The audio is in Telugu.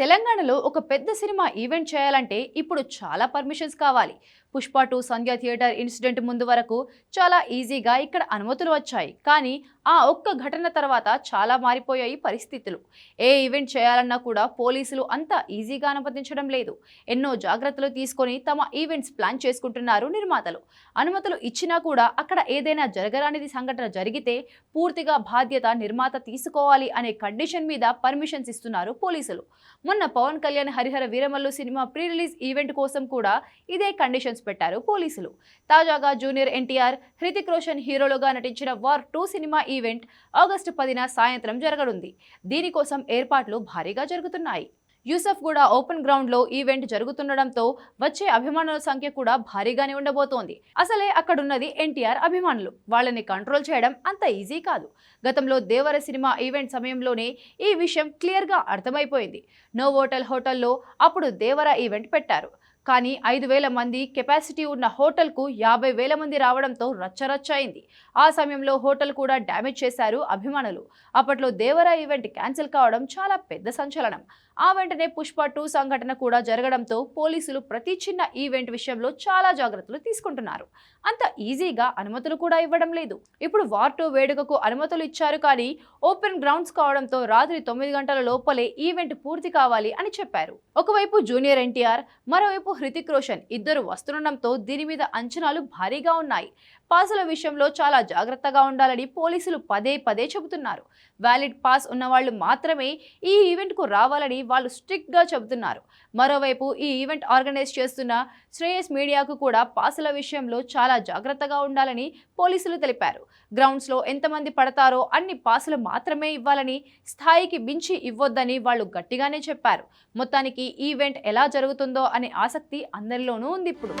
తెలంగాణలో ఒక పెద్ద సినిమా ఈవెంట్ చేయాలంటే ఇప్పుడు చాలా పర్మిషన్స్ కావాలి. Pushpa two Sandhya theatre incident ముందు వరకు చాలా ఈజీగా ఇక్కడ అనుమతులు వచ్చాయి. కానీ ఆ ఒక్క ఘటన తర్వాత చాలా మారిపోయాయి పరిస్థితులు. ఏ ఈవెంట్ చేయాలన్నా కూడా పోలీసులు అంత ఈజీగా అనుమతించడం లేదు. ఎన్నో జాగ్రత్తలు తీసుకొని తమ ఈవెంట్స్ ప్లాన్ చేసుకుంటున్నారు నిర్మాతలు. అనుమతులు ఇచ్చినా కూడా అక్కడ ఏదైనా జరగరానిది సంఘటన జరిగితే పూర్తిగా బాధ్యత నిర్మాత తీసుకోవాలి అనే కండిషన్ మీద పర్మిషన్స్ ఇస్తున్నారు పోలీసులు. మొన్న Pawan Kalyan Harihara Veeramallu cinema pre release event కోసం కూడా ఇదే కండిషన్స్ పెట్టారు పోలీసులు. తాజాగా జూనియర్ ఎన్టీఆర్ హృతిక్ రోషన్ హీరోలుగా నటించిన war two cinema event August పదిన సాయంత్రం జరగనుంది. దీనికోసం ఏర్పాట్లు భారీగా జరుగుతున్నాయి. యూసఫ్ కూడా ఓపెన్ గ్రౌండ్లో ఈవెంట్ జరుగుతుండడంతో వచ్చే అభిమానుల సంఖ్య కూడా భారీగానే ఉండబోతోంది. అసలే అక్కడున్నది ఎన్టీఆర్ అభిమానులు. వాళ్ళని కంట్రోల్ చేయడం అంత ఈజీ కాదు. గతంలో దేవర సినిమా ఈవెంట్ సమయంలోనే ఈ విషయం క్లియర్గా అర్థమైపోయింది. నో హోటల్ హోటల్లో అప్పుడు దేవర ఈవెంట్ పెట్టారు. కానీ ఐదు వేల మంది కెపాసిటీ ఉన్న హోటల్కు యాభై వేల మంది రావడంతో రచ్చరచ్చ అయింది ఆ సమయంలో హోటల్ కూడా డ్యామేజ్ చేశారు అభిమానులు. అప్పట్లో దేవరా ఈవెంట్ క్యాన్సిల్ కావడం చాలా పెద్ద సంచలనం. ఆ వెంటనే పుష్ప టూ సంఘటన కూడా జరగడంతో పోలీసులు ప్రతి చిన్న ఈవెంట్ విషయంలో చాలా జాగ్రత్తలు తీసుకుంటున్నారు. అంత ఈజీగా అనుమతులు కూడా ఇవ్వడం లేదు. ఇప్పుడు వార్ టూ వేడుకకు అనుమతులు ఇచ్చారు కానీ ఓపెన్ గ్రౌండ్స్ కావడంతో రాత్రి తొమ్మిది గంటల లోపలే ఈవెంట్ పూర్తి కావాలి అని చెప్పారు. ఒకవైపు జూనియర్ ఎన్టీఆర్ మరోవైపు హృతిక్ రోషన్. ఇద్దరు వస్తుండటంతో దీని మీద అంచనాలు భారీగా ఉన్నాయి. పాసుల విషయంలో చాలా జాగ్రత్తగా ఉండాలని పోలీసులు పదే పదే చెబుతున్నారు. వ్యాలిడ్ పాస్ ఉన్నవాళ్ళు మాత్రమే ఈ ఈవెంట్కు రావాలని వాళ్ళు స్ట్రిక్ట్గా చెబుతున్నారు. మరోవైపు ఈ ఈవెంట్ ఆర్గనైజ్ చేస్తున్న శ్రేయస్ మీడియాకు కూడా పాసుల విషయంలో చాలా జాగ్రత్తగా ఉండాలని పోలీసులు తెలిపారు. గ్రౌండ్స్లో ఎంతమంది పడతారో అన్ని పాసులు మాత్రమే ఇవ్వాలని స్థాయికి మించి ఇవ్వొద్దని వాళ్ళు గట్టిగానే చెప్పారు. మొత్తానికి ఈవెంట్ ఎలా జరుగుతుందో అనే ఆసక్తి అందరిలోనూ ఉంది ఇప్పుడు.